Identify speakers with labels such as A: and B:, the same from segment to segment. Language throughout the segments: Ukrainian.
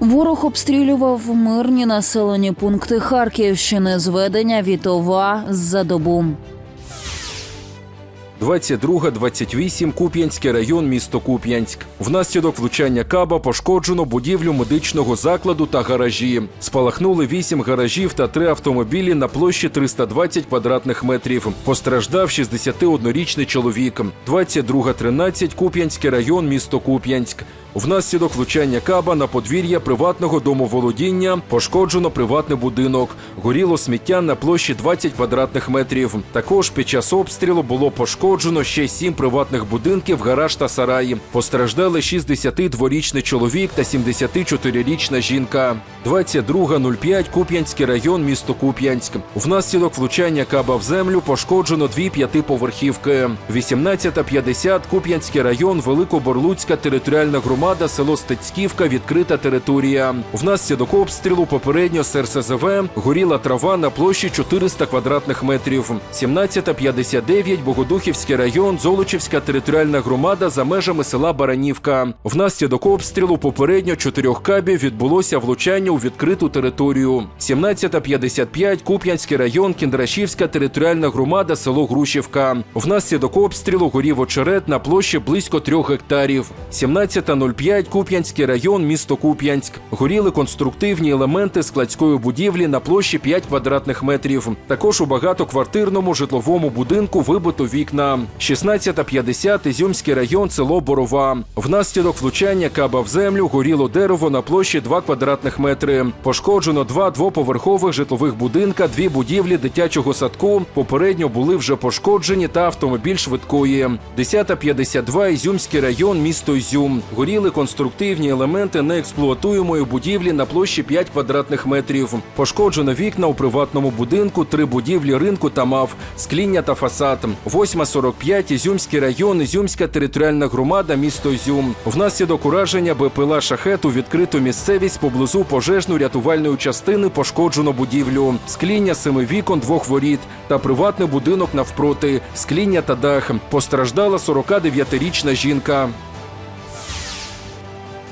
A: Ворог обстрілював мирні населені пункти Харківщини. Зведення Вітова за добу.
B: 22-28 Куп'янський район, місто Куп'янськ. Внаслідок влучання каба пошкоджено будівлю медичного закладу та гаражі. Спалахнули 8 гаражів та 3 автомобілі на площі 320 квадратних метрів. Постраждав 61-річний чоловік. 22-13 Куп'янський район, місто Куп'янськ. Внаслідок влучання каба на подвір'я приватного домоволодіння пошкоджено приватний будинок. Горіло сміття на площі 20 квадратних метрів. Також під час обстрілу було пошкоджено ще сім приватних будинків, гараж та сараї. Постраждали 62-річний чоловік та 74-річна жінка. 22.05 Куп'янський район, місто Куп'янськ. Внаслідок влучання каба в землю пошкоджено дві п'ятиповерхівки. 18.50 Куп'янський район, Великоборлуцька територіальна громада, село Стецьківка, відкрита територія. Внаслідок обстрілу попередньо з РСЗВ горіла трава на площі 400 квадратних метрів. 17.59 Богодухівський район, Золочівська територіальна громада за межами села Баранівка. Внаслідок обстрілу попередньо чотирьох кабів відбулося влучання у відкриту територію. 17.55 Куп'янський район, Кіндрашівська територіальна громада, село Грушівка. Внаслідок обстрілу горів очерет на площі близько трьох гектарів. 17.05 Куп'янський район, місто Куп'янськ. Горіли конструктивні елементи складської будівлі на площі 5 квадратних метрів. Також у багатоквартирному житловому будинку вибито вікна. 16.50 Ізюмський район, село Борова. Внаслідок влучання каба в землю горіло дерево на площі 2 квадратних метри. Пошкоджено два двоповерхових житлових будинка, дві будівлі дитячого садку. Попередньо були вже пошкоджені та автомобіль швидкої. 10.52 Ізюмський район, місто Ізюм. Горіли конструктивні елементи неексплуатуємої будівлі на площі 5 квадратних метрів. Пошкоджено вікна у приватному будинку, три будівлі ринку та мав, скління та фасад. 8.45 Ізюмський район, Ізюмська територіальна громада, місто Ізюм. Внаслідок ураження БПЛА шахет у відкриту місцевість поблизу пожежно-рятувальної частини пошкоджено будівлю, скління семи вікон, двох воріт та приватний будинок навпроти, скління та дах. Постраждала 49-річна жінка.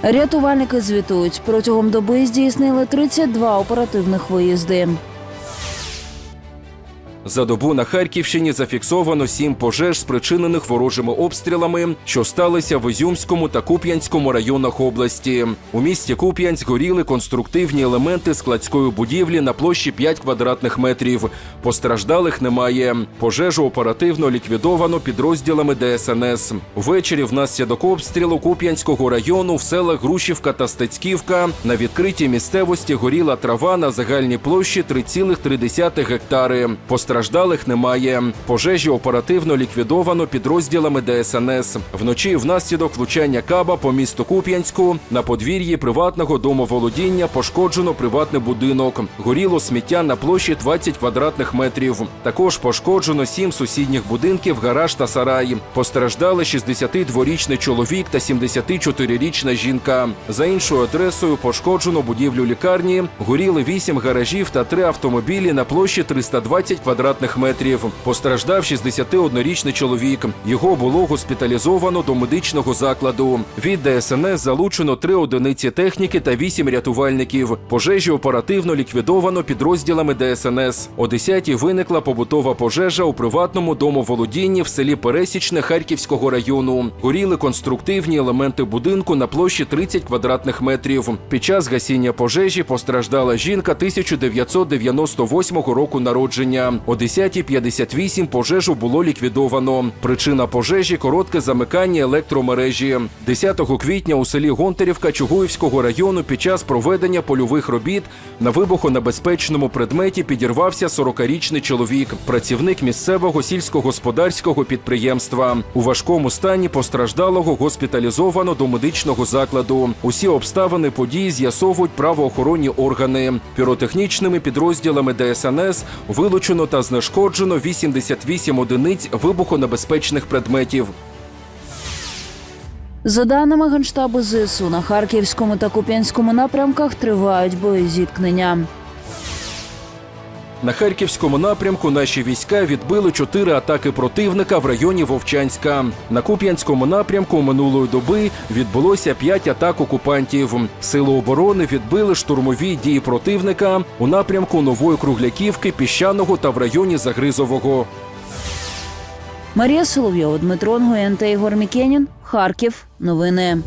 A: Рятувальники звітують, протягом доби здійснили 32 оперативних виїзди.
B: За добу на Харківщині зафіксовано сім пожеж, спричинених ворожими обстрілами, що сталися в Ізюмському та Куп'янському районах області. У місті Куп'янськ горіли конструктивні елементи складської будівлі на площі 5 квадратних метрів. Постраждалих немає. Пожежу оперативно ліквідовано підрозділами ДСНС. Ввечері внаслідок обстрілу Куп'янського району в селах Грушівка та Стецьківка на відкритій місцевості горіла трава на загальній площі 3,3 гектари. Постраждалих немає. Пожежі оперативно ліквідовано підрозділами ДСНС. Вночі внаслідок влучання каба по місту Куп'янську на подвір'ї приватного домоволодіння пошкоджено приватний будинок. Горіло сміття на площі 20 квадратних метрів. Також пошкоджено сім сусідніх будинків, гараж та сарай. Постраждали 62-річний чоловік та 74-річна жінка. За іншою адресою пошкоджено будівлю лікарні. Горіли 8 гаражів та 3 автомобілі на площі 320 квадратних метрів. Постраждав 61-річний чоловік. Його було госпіталізовано до медичного закладу. Від ДСНС залучено 3 одиниці техніки та 8 рятувальників. Пожежі оперативно ліквідовано підрозділами ДСНС. О 10-й виникла побутова пожежа у приватному домоволодінні в селі Пересічне Харківського району. Горіли конструктивні елементи будинку на площі 30 квадратних метрів. Під час гасіння пожежі постраждала жінка 1998 року народження. О 10.58 пожежу було ліквідовано. Причина пожежі коротке замикання електромережі. 10 квітня у селі Гонтарівка Чугуївського району під час проведення польових робіт на вибухонебезпечному предметі підірвався 40-річний чоловік, працівник місцевого сільськогосподарського підприємства. У важкому стані постраждалого госпіталізовано до медичного закладу. Усі обставини події з'ясовують правоохоронні органи. Піротехнічними підрозділами ДСНС вилучено та знешкоджено 88 одиниць вибухонебезпечних предметів.
A: За даними Генштабу ЗСУ, на Харківському та Куп'янському напрямках тривають бої зіткнення.
B: На харківському напрямку наші війська відбили чотири атаки противника в районі Вовчанська. На Куп'янському напрямку минулої доби відбулося п'ять атак окупантів. Сили оборони відбили штурмові дії противника у напрямку Нової Кругляківки, Піщаного та в районі Загризового.
A: Марія Соловйова, Дмитро Нгоєн та Ігор Мікенін. Харків. Новини.